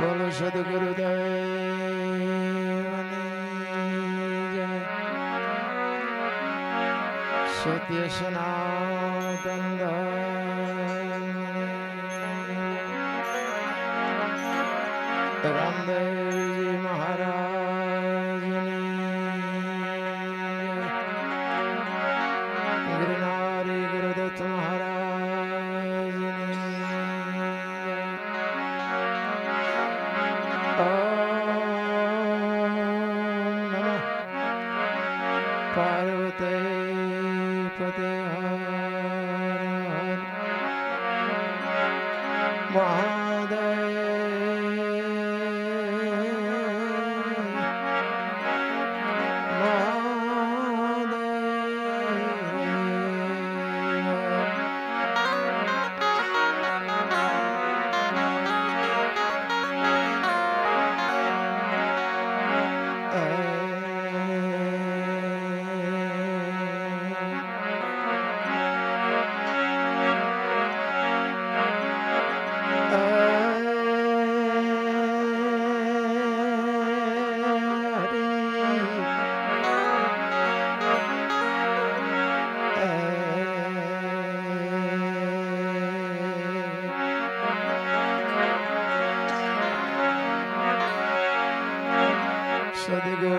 બોલો સદગુરુદેવની. સત્ય સનાતન Fatiha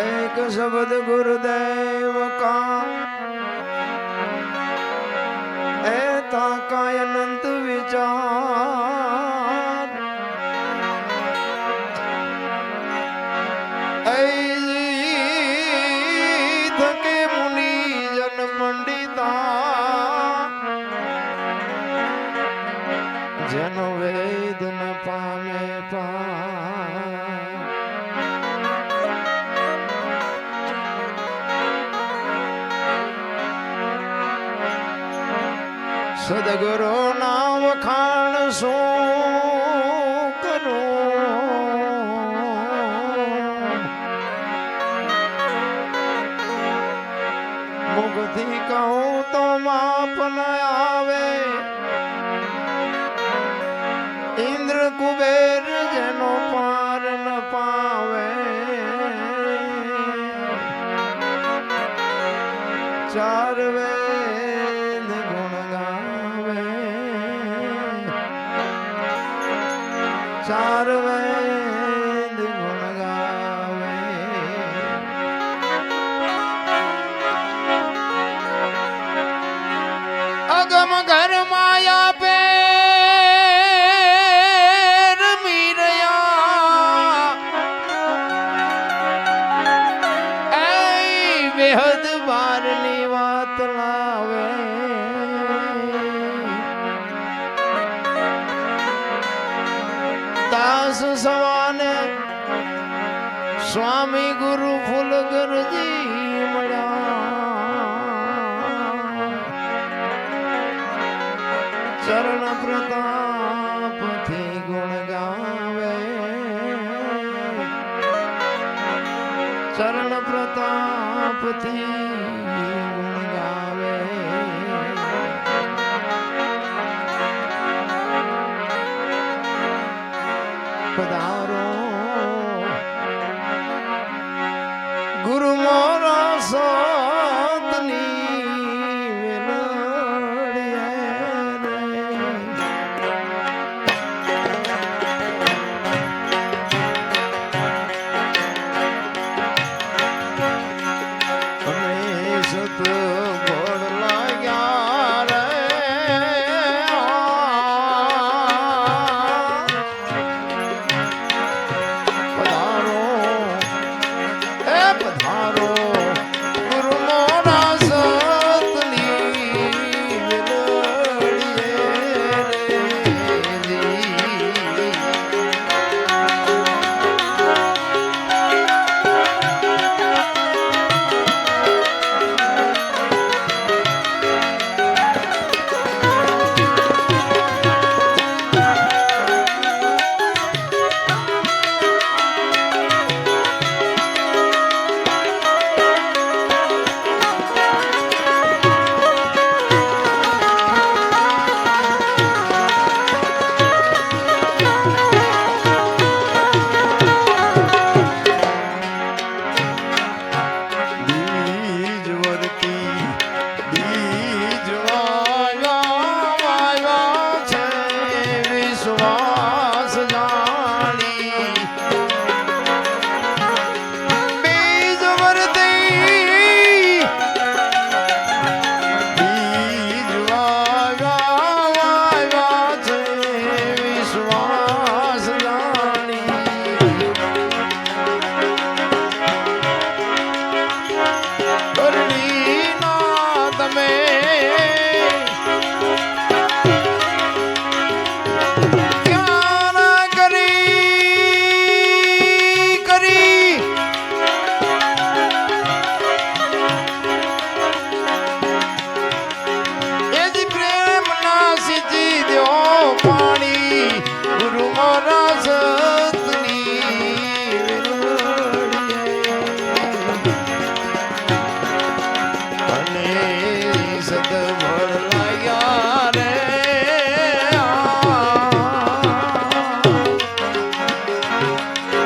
એક શબ્દ ગુરુદેવ કા એ તાકા અનંત વિચાર. થકે મુનિ જન પંડિતા. જનો સદગુરુ ના વખાણ શું કરું મુખથી કહું તો માપ ન આવે. ઇન્દ્ર કુબેર જેનો પાર ન પાવે. ચાર વેદ વાત તાસ સવાને સ્વામી ગુરુ ફૂલગરજી મળ્યા. ચરણ પ્રતાપથી Oh.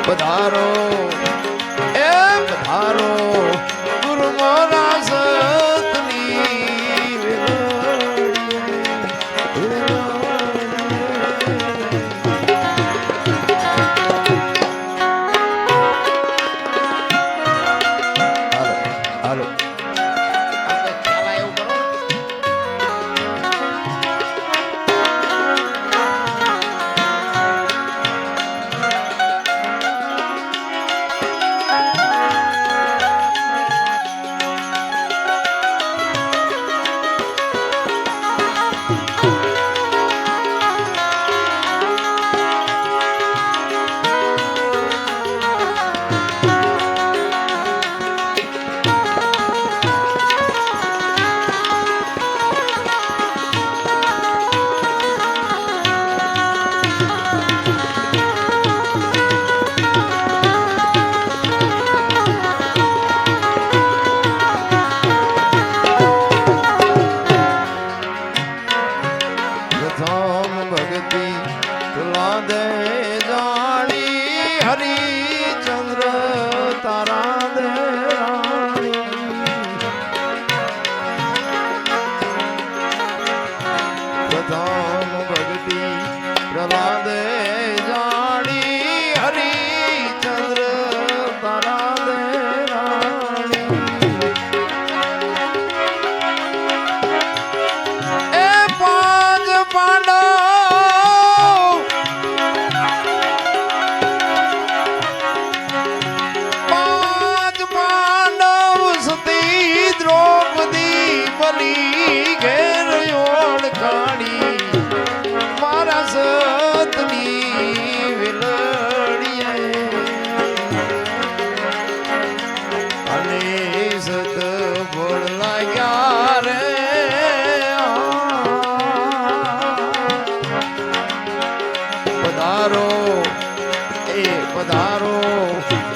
પધારો. એ પધારો. ગુરુ મોરા સતની હાલો હાલો. ચંદ્ર તારા દે પધારો એ પધારો.